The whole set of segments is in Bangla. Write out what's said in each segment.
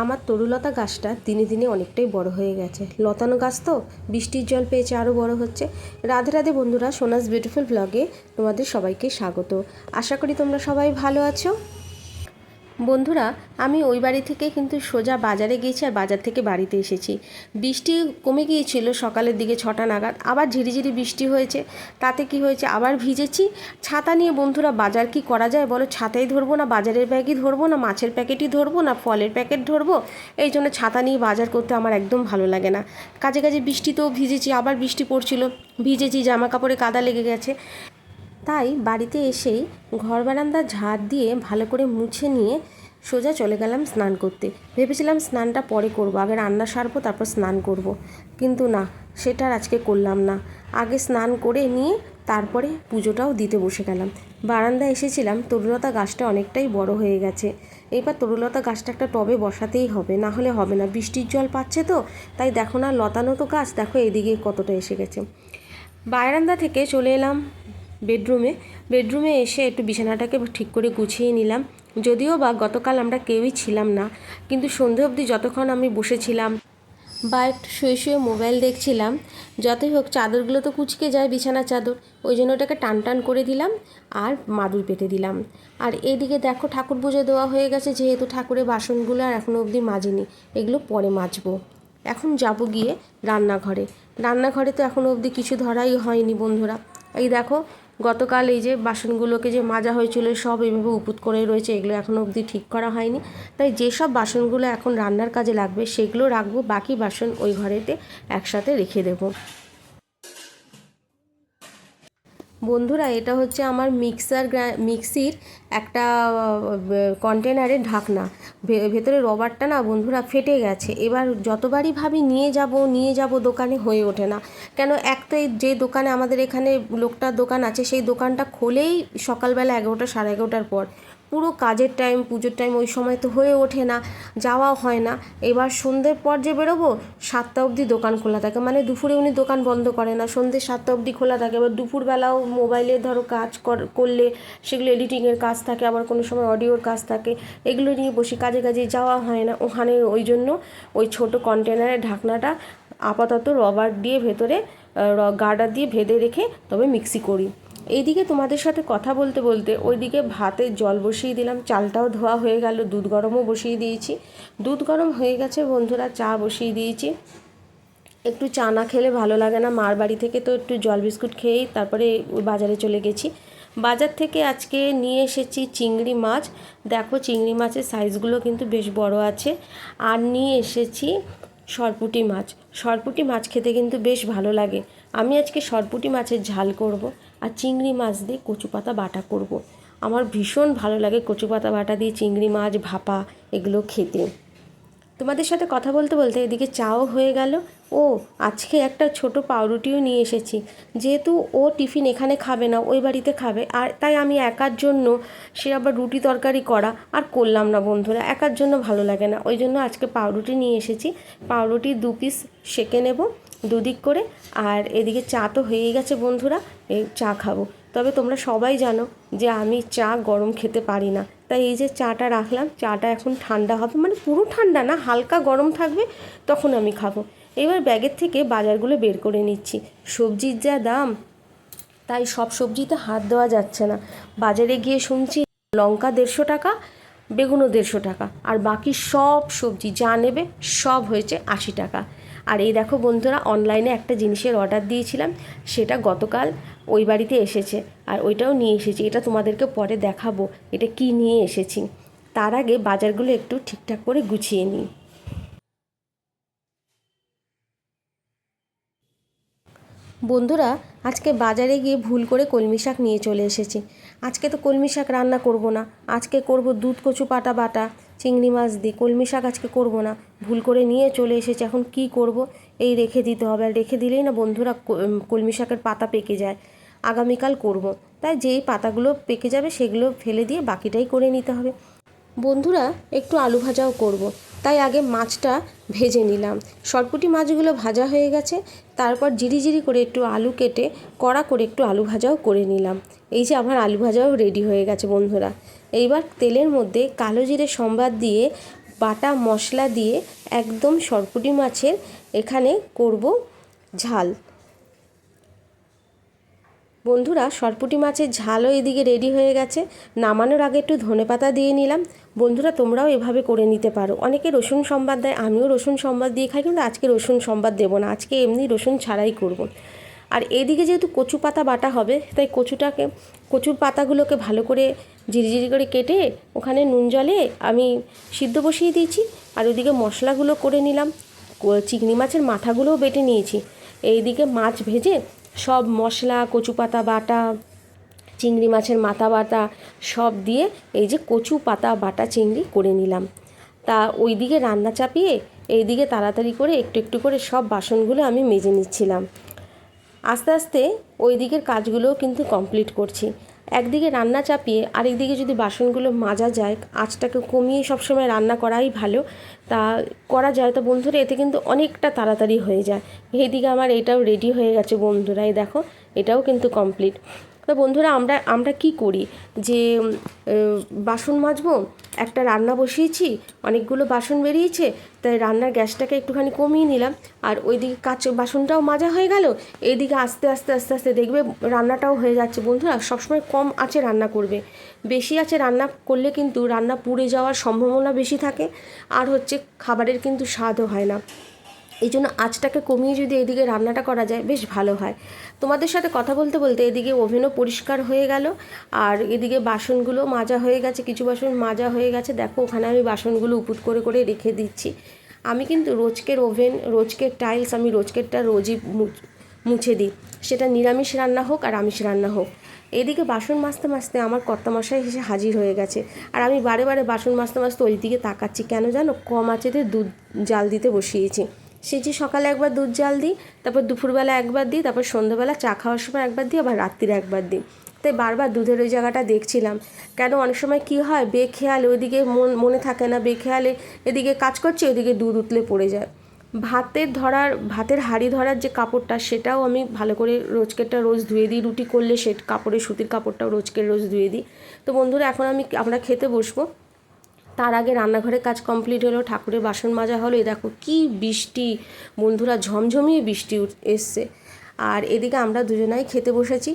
আমার তরুলতা গাছটা দিনে দিনে অনেকটাই বড় হয়ে গেছে। লতানো গাছ তো? বৃষ্টির জল পেয়েছে আরও বড় হচ্ছে। রাধে রাধে বন্ধুরা, সোনাস বিউটিফুল ব্লগে তোমাদের সবাইকে স্বাগত। আশা করি তোমরা সবাই ভালো আছো। বন্ধুরা, আমি ওই বাড়ি থেকে কিন্তু সোজা বাজারে গিয়েছি আর বাজার থেকে বাড়িতে এসেছি। বৃষ্টি কমে গিয়েছিল সকালের দিকে ছটা নাগাদ, আবার ঝিরিঝিরি বৃষ্টি হয়েছে। তাতে কি হয়েছে? আবার ভিজেছি। ছাতা নিয়ে বন্ধুরা, বাজার কি করা যায় বলো? ছাতাই ধরবো না, বাজারের ব্যাগই ধরবো না, মাছের প্যাকেটই ধরবো না, ফলের প্যাকেট ধরবো? এই জন্য ছাতা নিয়ে বাজার করতে আমার একদম ভালো লাগে না। কাজে কাজে বৃষ্টিতেও ভিজেছি, আবার বৃষ্টি পড়ছিল। ভিজেছি জামা কাপড়ে কাদা লেগে গেছে। তাই বাড়িতে এসেই ঘর বারান্দা ঝাড় দিয়ে ভালো করে মুছে নিয়ে সোজা চলে গেলাম স্নান করতে। ভেবেছিলাম স্নানটা পরে করব, আগে রান্না সারবো, তারপর স্নান করব। কিন্তু না, সেটা আজকে করলাম না। আগে স্নান করে নিয়ে তারপরে পুজোটাও দিতে বসে গেলাম। বারান্দায় এসেছিলাম, তরুলতা গাছটা অনেকটাই বড় হয়ে গেছে। এবার তরুলতা গাছটা একটা টবে বসাতেই হবে, না হলে হবে না। বৃষ্টির জল পাচ্ছে তো, তাই দেখো না লতানো তো গাছ, দেখো এদিকে কতটা এসে গেছে। বারান্দা থেকে চলে এলাম বেডরুমে। বেডরুমে এসে একটু বিছানাটাকে ঠিক করে গুছিয়ে নিলাম। যদিও বা গতকাল আমরা কেউই ছিলাম না, কিন্তু সন্ধে অবধি যতক্ষণ আমি বসেছিলাম বা একটু শুয়ে শুয়ে মোবাইল দেখছিলাম, যতই হোক চাদরগুলো তো কুচকে যায় বিছানার চাদর, ওই জন্য ওটাকে টান টান করে দিলাম আর মাদুর পেতে দিলাম। আর এদিকে দেখো ঠাকুর পুজো দেওয়া হয়ে গেছে, যেহেতু ঠাকুরের বাসনগুলো আর এখনও অবধি মাজিনি, এগুলো পরে মাজবো। এখন যাব গিয়ে রান্নাঘরে। রান্নাঘরে তো এখনও অবধি কিছু ধরাই হয়নি বন্ধুরা। এই দেখো গতকাল এই যে বাসনগুলোকে যে মাজা হয়েছিল, সব এইভাবে উপুত করে রয়েছে, এগুলো এখনও অবধি ঠিক করা হয়নি। তাই যেসব বাসনগুলো এখন রান্নার কাজে লাগবে, সেগুলো রাখব, বাকি বাসন ওই ঘরেতে একসাথে রেখে দেবো। বন্ধুরা, এটা হচ্ছে আমার মিক্সার মিক্সির একটা কন্টেনারের ঢাকনা। ভেতরে রবারটা না বন্ধুরা ফেটে গেছে। এবার যতবারই ভাবি নিয়ে যাব নিয়ে যাব, দোকানে হয়ে ওঠে না। কেন এক তো যে দোকানে আমাদের এখানে লোকটার দোকান আছে, সেই দোকানটা খোলেই সকালবেলা এগারোটা সাড়ে এগারোটার পর। পুরো কাজের টাইম পুজোর টাইম ওই সময় তো হয়ে ওঠে না, যাওয়াও হয় না। এবার সন্ধ্যের পর যে বেরোবো, সাতটা অবধি দোকান খোলা থাকে। মানে দুপুরে উনি দোকান বন্ধ করে না, সন্ধ্যে সাতটা অবধি খোলা থাকে। এবার দুপুরবেলাও মোবাইলে ধরো কাজ করলে সেগুলো এডিটিংয়ের কাজ থাকে, আবার কোনো সময় অডিওর কাজ থাকে, এগুলো নিয়ে বসে কাজে কাজে যাওয়া হয় না। ওখানে ওই জন্য ওই ছোট কন্টেনারের ঢাকনাটা আপাতত রবার দিয়ে ভেতরে গার্ডার দিয়ে ভেদে রেখে তবে মিক্সি করি। এইদিকে তোমাদের সাথে কথা বলতে বলতে ওইদিকে ভাতে জল বসিয়ে দিলাম, চালটাও ধোয়া হয়ে গেল, দুধ গরমও বসিয়ে দিয়েছি। দুধ গরম হয়ে গেছে বন্ধুরা, চা বসিয়ে দিয়েছি। একটু চা না খেলে ভালো লাগে না, মার বাড়ি থেকে তো একটু জল বিস্কুট খেয়েই তারপরে বাজারে চলে গেছি। বাজার থেকে আজকে নিয়ে এসেছি চিংড়ি মাছ। দেখো চিংড়ি মাছের সাইজগুলো কিন্তু বেশ বড় আছে। আর নিয়ে এসেছি সরপুটি মাছ। সরপুটি মাছ খেতে কিন্তু বেশ ভালো লাগে। আমি আজকে সরপুটি মাছের ঝাল করব। আর চিংড়ি মাছ দিয়ে কচু পাতা বাটা করব। আমার ভীষণ ভালো লাগে কচু পাতা বাটা দিয়ে চিংড়ি মাছ, ভাপা এগুলো খেতে। তোমাদের সাথে কথা বলতে বলতে এদিকে চাও হয়ে গেল। ও, আজকে একটা ছোট পাউরুটিও নিয়ে এসেছি। যেহেতু ও টিফিন এখানে খাবে না, ওই বাড়িতে খাবে। আর তাই আমি একার জন্য সে আবার রুটি তরকারি করা আর করলাম না বন্ধুরা। একার জন্য ভালো লাগে না। ওই জন্য আজকে পাউরুটি নিয়ে এসেছি। পাউরুটি দু পিস সেঁকে নেব। দুদিক করে। আর এদিকে চা তো হয়েই গেছে বন্ধুরা, এই চা খাব। তবে তোমরা সবাই জানো যে আমি চা গরম খেতে পারি না। তাই এই যে চাটা রাখলাম, চাটা এখন ঠান্ডা হবে। মানে পুরো ঠান্ডা না, হালকা গরম থাকবে, তখন আমি খাব। এবার ব্যাগের থেকে বাজারগুলো বের করে নিচ্ছি। সবজির যা দাম, তাই সব সবজিতে হাত দেওয়া যাচ্ছে না। বাজারে গিয়ে শুনছি লঙ্কা দেড়শো টাকা, বেগুনও দেড়শো টাকা। আর বাকি সব সবজি যা নেবে সব হয়েছে আশি টাকা। আর এই দেখো বন্ধুরা অনলাইনে একটা জিনিসের অর্ডার দিয়েছিলাম, সেটা গতকাল ওই বাড়িতে এসেছে আর ওইটাও নিয়ে এসেছি। এটা তোমাদেরকে পরে দেখাবো, এটা কি নিয়ে এসেছি। তার আগে বাজারগুলো একটু ঠিকঠাক করে গুছিয়ে নিই। বন্ধুরা, আজকে বাজারে গিয়ে ভুল করে কলমি শাক নিয়ে চলে এসেছি। আজকে তো কলমি শাক রান্না করব না, আজকে করব দুধ কচু পাটা বাটা। চিংড়ি মাছ দিয়ে, কলমি শাক আজকে করব না। ভুল করে নিয়ে চলে এসেছে, এখন কি করব? এই রেখে দিতে হবে। আর রেখে দিলেই না বন্ধুরা কলমি শাকের পাতা পেকে যায়। আগামীকাল করব। তাই যেই পাতাগুলো পেকে যাবে সেগুলো ফেলে দিয়ে বাকিটাই করে নিতে হবে। বন্ধুরা, একটু আলু ভাজাও করব। তাই আগে মাছটা ভেজে নিলাম। সরপুটি মাছগুলো ভাজা হয়ে গেছে। তারপর জিরি জিরি করে একটু আলু কেটে, কড়া করে একটু আলু ভাজাও করে নিলাম। এই যে আমার আলু ভাজাও রেডি হয়ে গেছে বন্ধুরা। এইবার তেলের মধ্যে কালো জিরে সম্বাদ দিয়ে, বাটা মশলা দিয়ে একদম সরপুটি মাছের এখানে করব ঝাল। বন্ধুরা, সরপুটি মাছের ঝালও এদিকে রেডি হয়ে গেছে। নামানোর আগে একটু ধনেপাতা দিয়ে নিলাম। বন্ধুরা, তোমরাও এভাবে করে নিতে পারো। অনেকে রসুন সম্বাদ দেয়, আমিও রসুন সম্বাদ দিয়ে খাই, কিন্তু আজকে রসুন সম্বাদ দেবো না। আজকে এমনি রসুন ছাড়াই করব। আর এদিকে যেহেতু কচু পাতা বাটা হবে, তাই কচুটাকে, কচুর পাতাগুলোকে ভালো করে ঝিরিঝিরি করে কেটে ওখানে নুন জলে আমি সিদ্ধ বসিয়ে দিয়েছি, আর ওইদিকে মশলাগুলো করে নিলাম। চিংড়ি মাছের মাথাগুলোও বেটে নিয়েছি। এইদিকে মাছ ভেজে সব মশলা, কচু পাতা বাটা, চিংড়ি মাছের মাথা বাটা সব দিয়ে এই যে কচু পাতা বাটা চিংড়ি করে নিলাম। তা ওইদিকে রান্না চাপিয়ে এইদিকে তাড়াতাড়ি করে একটু একটু করে সব বাসনগুলো আমি মেজে নিচ্ছিলাম। আস্তে আস্তে ওই দিকের কাজগুলোও কিন্তু কমপ্লিট করছি। একদিকে রান্না চাপিয়ে, আরেকদিকে যদি বাসনগুলো মাজা যায়, আঁচটাকে কমিয়ে সবসময় রান্না করাই ভালো। তা করা যায়, তো বন্ধুরা, এতে কিন্তু অনেকটা তাড়াতাড়ি হয়ে যায়। এইদিকে আমার এটাও রেডি হয়ে গেছে বন্ধুরা, এই দেখো, এটাও কিন্তু কমপ্লিট তো বন্ধুরা, আমরা আমরা কি করি? যে বাসন মাজবো, একটা রান্না বসিয়েছি, অনেকগুলো বাসন বেরিয়েছে, তাই রান্নার গ্যাসটাকে একটুখানি কমিয়ে নিলাম। আর ওইদিকে কাচ বাসনটাও মাজা হয়ে গেল, এইদিকে আস্তে আস্তে আস্তে আস্তে দেখবে রান্নাটাও হয়ে যাচ্ছে। বন্ধুরা, সবসময় কম আছে রান্না করবে। বেশি আছে রান্না করলে কিন্তু রান্না পুড়ে যাওয়ার সম্ভাবনা বেশি থাকে, আর হচ্ছে খাবারের কিন্তু স্বাদও হয় না। এই জন্য আঁচটাকে কমিয়ে যদি এদিকে রান্নাটা করা যায়, বেশ ভালো হয়। তোমাদের সাথে কথা বলতে বলতে এদিকে ওভেনও পরিষ্কার হয়ে গেল, আর এদিকে বাসনগুলো মাজা হয়ে গেছে, কিছু বাসন মাজা হয়ে গেছে। দেখো, ওখানে আমি বাসনগুলো উপুট করে করে রেখে দিচ্ছি। আমি কিন্তু রোজকের ওভেন, রোজকের টাইলস, আমি রোজকেরটা রোজই মুছে দিই। সেটা নিরামিষ রান্না হোক আর আমিষ রান্না হোক। এদিকে বাসন মাজতে মাজতে আমার কর্তামশাই এসে হাজির হয়ে গেছে, আর আমি বারে বারে বাসন মাজতে মাজতে ওই দিকে তাকাচ্ছি। কেন জানো? কম আঁচেতে দুধ জাল দিতে বসিয়েছি। যে সকালে একবার দুধ জাল দিই, তারপর দুপুরবেলা একবার দিই, তারপর সন্ধ্যাবেলা চা খাওয়ার সময় একবার দিই, আবার রাত্রিরে একবার দিই। তাই বারবার দুধের ওই জায়গাটা দেখছিলাম। কেন অনেক সময় কী হয়, বেখেয়ালে ওইদিকে মন, মনে থাকে না, বেখেয়ালে এদিকে কাজ করছে, ওইদিকে দুধ উতলে পড়ে যায়। ভাতের ধরার, ভাতের হাঁড়ি ধরার যে কাপড়টা, সেটাও আমি ভালো করে রোজকেরটা রোজ ধুয়ে দিই। রুটি করলে সে কাপড়ের সুতির কাপড়টাও রোজকের রোজ ধুয়ে দিই। তো বন্ধুরা, এখন আমি, আমরা খেতে বসবো। তার আগে রান্নাঘরের কাজ কমপ্লিট হলো, ঠাকুরের বাসন মাজা হলো। এই দেখো কি বৃষ্টি, বন্ধুরা ঝমঝমিয়ে বৃষ্টি এসছে। আর এদিকে আমরা দুজনাই খেতে বসেছি।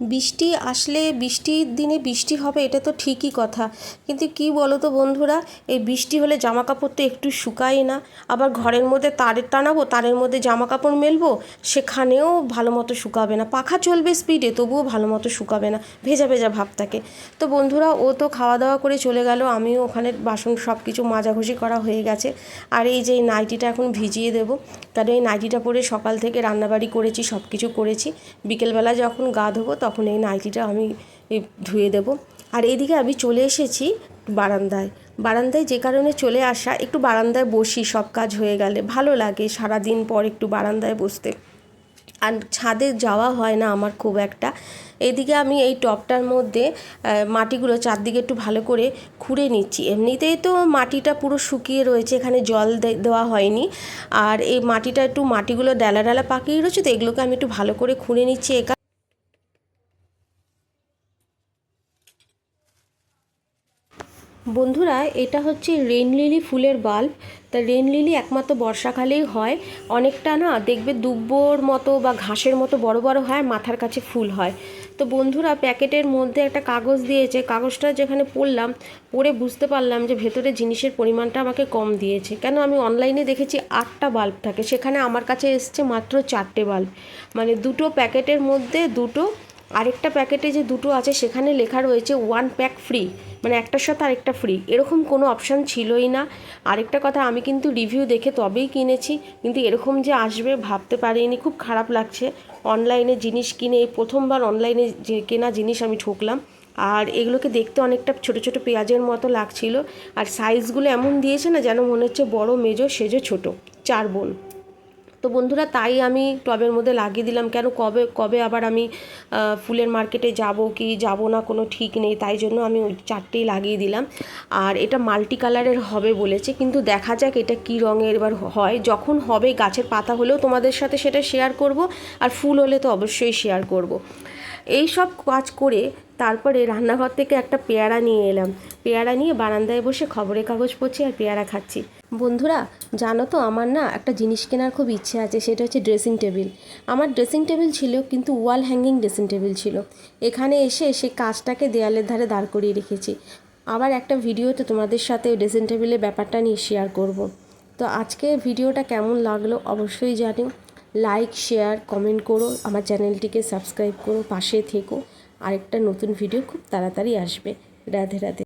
বৃষ্টি আসলে বৃষ্টির দিনে বৃষ্টি হবে, এটা তো ঠিকই কথা। কিন্তু কি বলো তো বন্ধুরা, এই বৃষ্টি হলে জামা কাপড় তো একটু শুকায় না। আবার ঘরের মধ্যে তারের টানাবো, তারের মধ্যে জামা কাপড় মেলবো, সেখানেও ভালো মতো শুকাবে না। পাখা চলবে স্পিডে তবুও ভালো মতো শুকাবে না, ভেজা ভেজা ভাব থাকে তো বন্ধুরা, ও তো খাওয়া দাওয়া করে চলে গেল, আমিও ওখানে বাসন সব কিছু মাজাঘষি করা হয়ে গেছে। আর এই যে নাইটিটা এখন ভিজিয়ে দেবো কারণ এই নাইটিটা পরে সকাল থেকে রান্নাবাড়ি করেছি সব কিছু করেছি। বিকেলবেলা যখন গা ধোবো তখন এই নাইটিটা আমি ধুয়ে দেবো। আর এদিকে আমি চলে এসেছি বারান্দায়। বারান্দায় যে কারণে চলে আসা, একটু বারান্দায় বসি, সব কাজ হয়ে গেলে। ভালো লাগে সারা দিন পর একটু বারান্দায় বসতে। আর ছাদে যাওয়া হয় না আমার খুব একটা। এদিকে আমি এই টবটার মধ্যে মাটিগুলো চারদিকে একটু ভালো করে খুঁড়ে নিচ্ছি। এমনিতেই তো মাটিটা পুরো শুকিয়ে রয়েছে, এখানে জল দেওয়া হয়নি। আর এই মাটিটা একটু মাটিগুলো ডালা ডালা পাকিয়ে রয়েছে, তো এগুলোকে আমি একটু ভালো করে খুঁড়ে নিচ্ছি। একা বন্ধুরা, এটা হচ্ছে রেন লিলি ফুলের বাল্ব। তা রেন লিলি একমাত্র বর্ষাকালেই হয়। অনেকটা না দেখবে দুব্বর মতো বা ঘাসের মতো বড় বড় হয়, মাথার কাছে ফুল হয়। তো বন্ধুরা, প্যাকেটের মধ্যে একটা কাগজ দিয়েছে। কাগজটা যেখানে পড়লাম, পড়ে বুঝতে পারলাম যে ভেতরে জিনিসের পরিমাণটা আমাকে কম দিয়েছে। কেন আমি অনলাইনে দেখেছি আটটা বাল্ব থাকে, সেখানে আমার কাছে এসছে মাত্র চারটে বাল্ব। মানে দুটো প্যাকেটের মধ্যে দুটো, আরেকটা প্যাকেটে যে দুটো আছে, সেখানে লেখা রয়েছে ওয়ান প্যাক ফ্রি মানে একটার সাথে আরেকটা ফ্রি এরকম কোনো অপশান ছিলই না। আরেকটা কথা, আমি কিন্তু রিভিউ দেখে তবেই কিনেছি, কিন্তু এরকম যে আসবে ভাবতে পারিনি। খুব খারাপ লাগছে। অনলাইনে জিনিস কিনে, এই প্রথমবার অনলাইনে যে কেনা জিনিস আমি ঠকলাম। আর এগুলোকে দেখতে অনেকটা ছোট ছোট পেঁয়াজের মতো লাগছিল। আর সাইজগুলো এমন দিয়েছে না, যেন মনে হচ্ছে বড়, মেজো, সেজো, ছোট। চার বোন। তো বন্ধুরা, তাই আমি টবের মধ্যে লাগিয়ে দিলাম। কেন, কবে কবে আবার আমি ফুলের মার্কেটে যাব কি যাব না কোনো ঠিক নেই, তাই জন্য আমি ওই চারটেই লাগিয়ে দিলাম। আর এটা মাল্টি কালারের হবে বলেছে, কিন্তু দেখা যাক এটা কি রঙের এবার হয়। যখন হবে গাছের পাতা হলেও তোমাদের সাথে সেটা শেয়ার করব, আর ফুল হলে তো অবশ্যই শেয়ার করব। এই সব কাজ করে তারপরে রান্নাঘর থেকে একটা পেয়ারা নিয়ে এলাম। পেয়ারা নিয়ে বারান্দায় বসে খবরের কাগজ পড়ছি আর পেয়ারা খাচ্ছি। বন্ধুরা, জানো তো আমার না একটা জিনিস কেনার খুব ইচ্ছে আছে, সেটা হচ্ছে ড্রেসিং টেবিল আমার ড্রেসিং টেবিল ছিল, কিন্তু ওয়াল হ্যাঙ্গিং ড্রেসিং টেবিল ছিল। এখানে এসে সে কাজটাকে দেয়ালের ধারে দাঁড় করিয়ে রেখেছি। আবার একটা ভিডিওতে তোমাদের সাথে ড্রেসিং টেবিলের ব্যাপারটা নিয়ে শেয়ার করব। তো আজকে ভিডিওটা কেমন লাগল অবশ্যই জানিও লাইক শেয়ার কমেন্ট করো, আমার চ্যানেলটিকে সাবস্ক্রাইব করো, পাশে থেকো। আরেকটা নতুন ভিডিও খুব তাড়াতাড়ি আসবে। রাধে রাধে।